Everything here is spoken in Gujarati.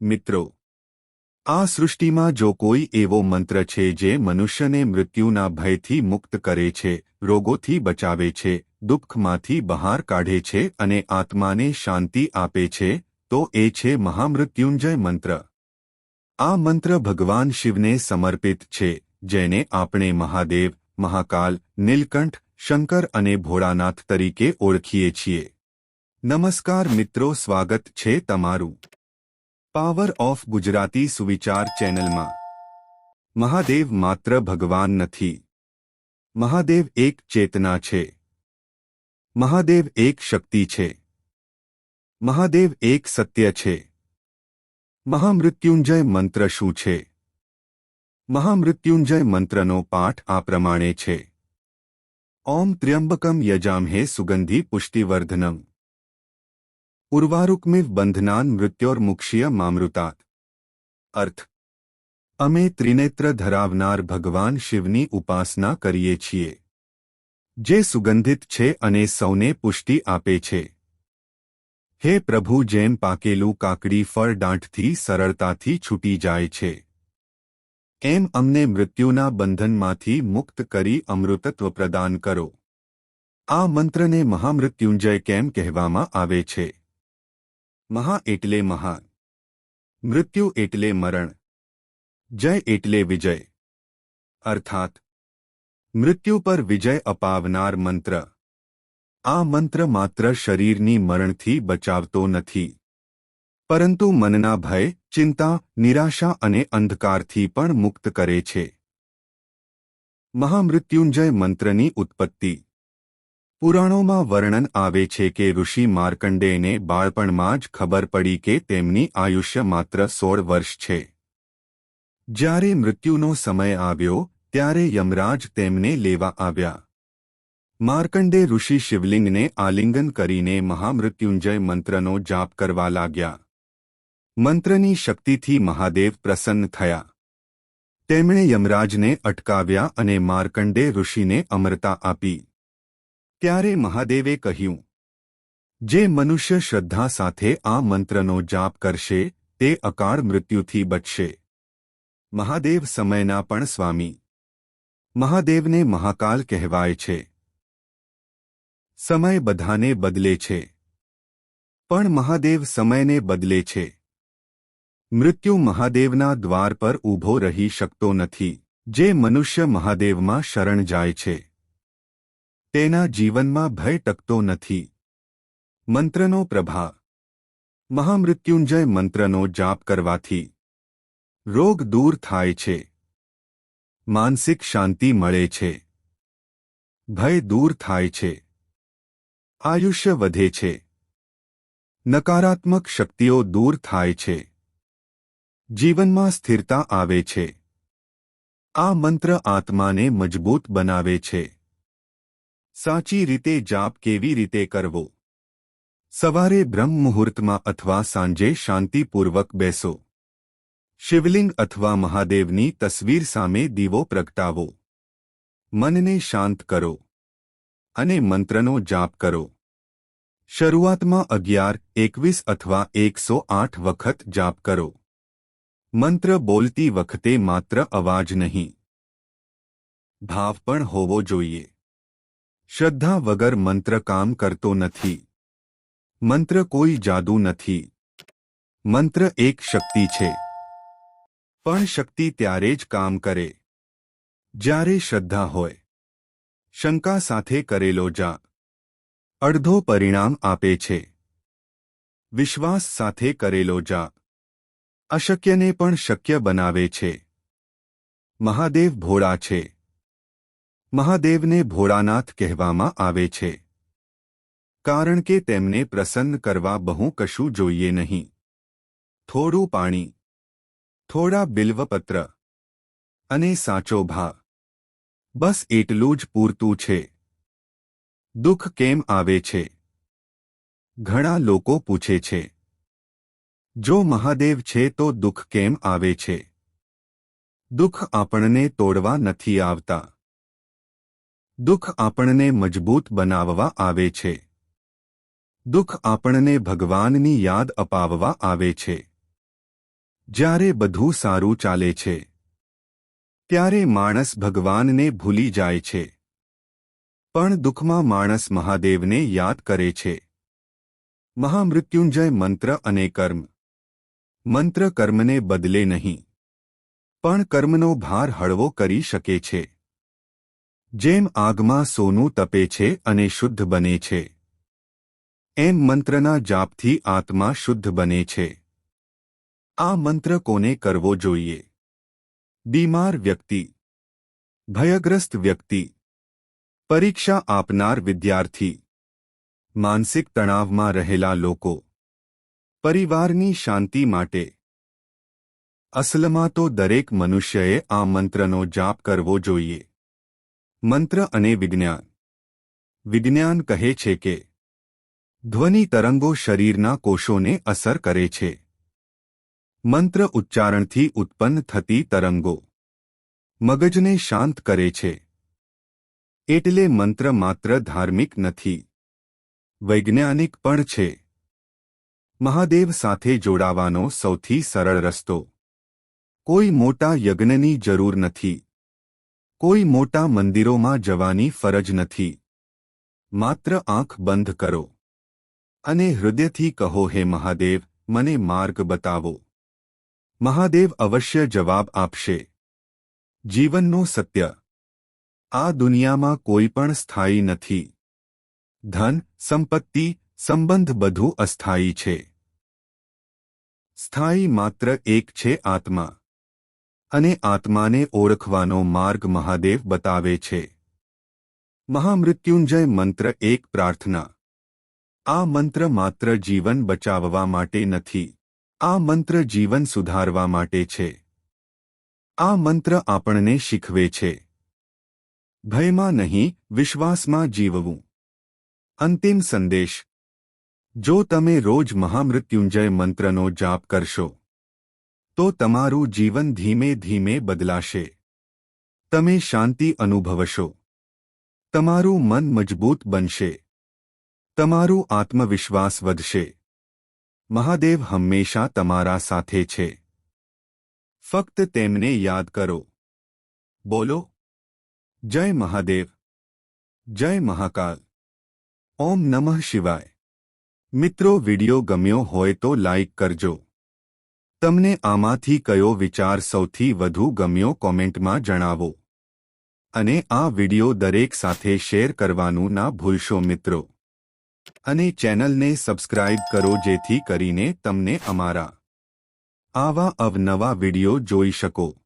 મિત્રો, આ સૃષ્ટિમાં જો કોઈ એવો મંત્ર છે જે મનુષ્યને મૃત્યુના ભયથી મુક્ત કરે છે, રોગોથી બચાવે છે, દુઃખમાંથી બહાર કાઢે છે અને આત્માને શાંતિ આપે છે, તો એ છે મહામૃત્યુંજય મંત્ર. આ મંત્ર ભગવાન શિવને સમર્પિત છે, જેને આપણે મહાદેવ, મહાકાલ, નીલકંઠ, શંકર અને ભોળાનાથ તરીકે ઓળખીએ છીએ. નમસ્કાર મિત્રો, સ્વાગત છે તમારું. પાવર ઓફ ગુજરાતી સુવિચાર ચેનલમાં મહાદેવ માત્ર ભગવાન નથી મહાદેવ એક ચેતના છે મહાદેવ એક શક્તિ છે મહાદેવ એક સત્ય છે મહામૃત્યુંજય મંત્ર શું છે મહામૃત્યુંજય મંત્રનો પાઠ આ પ્રમાણે છે ઓમ ત્ર્યંબકમ યજામહે સુગંધી પુષ્ટિવર્ધનમ ઉર્વારુકમિવ બંધનાન મૃત્યોર્મુક્ષીય મામૃતાત અર્થ અમે ત્રિનેત્ર ધરાવનાર ભગવાન શિવની ઉપાસના કરીએ છીએ જે સુગંધિત છે અને સૌને પુષ્ટિ આપે છે હે પ્રભુ જેમ પાકેલું કાકડી ફળ દાંઠથી સરળતાથી છૂટી જાય છે એમ અમને મૃત્યુના બંધનમાંથી મુક્ત કરી અમૃતત્વ પ્રદાન કરો આ મંત્રને મહામૃત્યુંજય કેમ કહેવામાં આવે છે મહા એટલે મહાન. મૃત્યુ એટલે મરણ. જય એટલે વિજય. અર્થાત, મૃત્યુ પર વિજય અપાવનાર મંત્ર. આ મંત્ર માત્ર શરીરની મરણથી બચાવતો નથી. પરંતુ મનના ભય, ચિંતા, નિરાશા અને અંધકારથી પણ મુક્ત કરે છે. મહામૃત્યુંજય મંત્રની ઉત્પત્તિ. પુરાણોમાં વર્ણન આવે છે કે ઋષિ માર્કંડેયને બાળપણમાં જ ખબર પડી કે તેમની આયુષ્ય માત્ર સોળ વર્ષ છે. જ્યારે મૃત્યુનો સમય આવ્યો, ત્યારે યમરાજ તેમને લેવા આવ્યા. માર્કંડે ઋષિ શિવલિંગને આલિંગન કરીને મહામૃત્યુંજય મંત્રનો જાપ કરવા લાગ્યા. મંત્રની શક્તિથી મહાદેવ પ્રસન્ન થયા. તેમણે યમરાજને અટકાવ્યા અને માર્કંડે ઋષિને અમરતા આપી. ત્યારે મહાદેવે કહ્યું, જે મનુષ્ય શ્રદ્ધા સાથે આ મંત્રનો જાપ કરશે, તે અકાળ મૃત્યુથી બચશે. મહાદેવ સમયના પણ સ્વામી. મહાદેવને મહાકાલ કહેવાય છે. સમય બધાને બદલે છે. પણ મહાદેવ સમયને બદલે છે. મૃત્યુ મહાદેવના દ્વાર પર ઊભો રહી શકતો નથી. જે મનુષ્ય મહાદેવમાં શરણ જાય છે. તેના જીવનમાં ભય ટકતો નથી. મંત્રનો પ્રભા મહામૃત્યુંજય મંત્રનો જાપ કરવાથી રોગ દૂર થાય છે. માનસિક શાંતિ મળે છે. ભય દૂર થાય છે. આયુષ્ય વધે છે. નકારાત્મક શક્તિઓ દૂર થાય છે. જીવનમાં સ્થિરતા આવે છે. આ મંત્ર આત્માને મજબૂત બનાવે છે. સાચી રીતે જાપ કેવી રીતે કરવો? સવારે બ્રહ્મ મુહૂર્તમાં અથવા સાંજે શાંતિપૂર્વક બેસો. શિવલિંગ અથવા મહાદેવની તસવીર સામે દીવો પ્રગટાવો. મનને શાંત કરો. અને મંત્રનો જાપ કરો. શરૂઆતમાં અગિયાર, એકવીસ અથવા એકસો આઠ વખત જાપ કરો. મંત્ર બોલતી વખતે માત્ર અવાજ નહીં. ભાવ પણ હોવો જોઈએ. શ્રદ્ધા વગર મંત્ર કામ કરતો નથી. મંત્ર કોઈ જાદુ નથી. મંત્ર એક શક્તિ છે. પણ શક્તિ ત્યારે જ કામ કરે. જ્યારે શ્રદ્ધા હોય. શંકા સાથે કરેલો જા. અડધો પરિણામ આપે છે. વિશ્વાસ સાથે કરેલો જા. અશક્યને પણ શક્ય બનાવે છે. મહાદેવ ભોળા છે. મહાદેવને ભોળાનાથ કહેવામાં આવે છે. કારણ કે તેમને પ્રસન્ન કરવા બહુ કશું જોઈએ નહીં. થોડું પાણી, થોડા બિલ્વપત્ર અને સાચો ભા બસ એટલું જ પૂરતું છે. દુઃખ કેમ આવે છે? ઘણા લોકો પૂછે છે. જો મહાદેવ છે તો દુઃખ કેમ આવે છે? દુઃખ આપણને તોડવા નથી આવતા. દુઃખ આપણને મજબૂત બનાવવા આવે છે. દુઃખ આપણને ભગવાનની યાદ અપાવવા આવે છે. જ્યારે બધું સારું ચાલે છે, ત્યારે માણસ ભગવાનને ભૂલી જાય છે. પણ દુઃખમાં માણસ મહાદેવને યાદ કરે છે. મહામૃત્યુંજય મંત્ર અને કર્મ. મંત્ર કર્મને બદલે નહીં. પણ કર્મનો ભાર હળવો કરી શકે છે. જેમ આગમાં સોનું તપે છે અને શુદ્ધ બને છે. એમ મંત્રના જાપથી આત્મા શુદ્ધ બને છે. આ મંત્ર કોને કરવો જોઈએ? બીમાર વ્યક્તિ. ભયગ્રસ્ત વ્યક્તિ. પરીક્ષા આપનાર વિદ્યાર્થી. માનસિક તણાવમાં રહેલા લોકો. પરિવારની શાંતિ માટે. અસલમાં તો દરેક મનુષ્યએ આ મંત્રનો જાપ કરવો જોઈએ. મંત્ર અને વિજ્ઞાન. વિજ્ઞાન કહે છે કે, ધ્વનિ તરંગો શરીરના કોષોને અસર કરે છે. મંત્ર ઉચ્ચારણથી ઉત્પન્ન થતી તરંગો મગજને શાંત કરે છે. એટલે મંત્ર માત્ર ધાર્મિક નથી. વૈજ્ઞાનિક પણ છે. મહાદેવ સાથે જોડાવાનો સૌથી સરળ રસ્તો. કોઈ મોટા યજ્ઞની જરૂર નથી. કોઈ મોટા મંદિરોમાં જવાની ફરજ નથી. માત્ર આંખ બંધ કરો. અને હૃદયથી કહો, હે મહાદેવ, મને માર્ગ બતાવો. મહાદેવ અવશ્ય જવાબ આપશે. જીવનનો સત્ય. આ દુનિયામાં કોઈ પણ સ્થાયી નથી. ધન, સંપત્તિ, સંબંધ બધું અસ્થાયી છે. સ્થાયી માત્ર એક છે આત્મા. અને આત્માને ઓળખવાનો માર્ગ મહાદેવ બતાવે છે. મહામૃત્યુંજય મંત્ર એક પ્રાર્થના. આ મંત્ર માત્ર જીવન બચાવવા માટે નથી. આ મંત્ર જીવન સુધારવા માટે છે. આ મંત્ર આપણને શીખવે છે. ભયમાં નહીં, વિશ્વાસમાં જીવવું. અંતિમ સંદેશ. જો તમે રોજ મહામૃત્યુંજય મંત્રનો જાપ કરશો તો તમારું જીવન ધીમે ધીમે બદલાશે. તમે શાંતિ અનુભવશો. તમારું મન મજબૂત બનશે. તમારું આત્મવિશ્વાસ વધશે. મહાદેવ હંમેશા તમારા સાથે છે. ફક્ત તેમને યાદ કરો. બોલો. જય મહાદેવ. જય મહાકાલ. ઓમ નમઃ શિવાય. મિત્રો, વિડિયો ગમ્યો હોય તો લાઇક કરજો. તમને આમાંથી કયો વિચાર સૌથી વધુ ગમ્યો કોમેન્ટમાં જણાવો. અને આ વિડિયો દરેક સાથે શેર કરવાનું ના ભૂલશો મિત્રો. અને ચેનલને સબસ્ક્રાઇબ કરો જેથી કરીને તમને અમારા આવા અવનવા વિડિયો જોઈ શકો.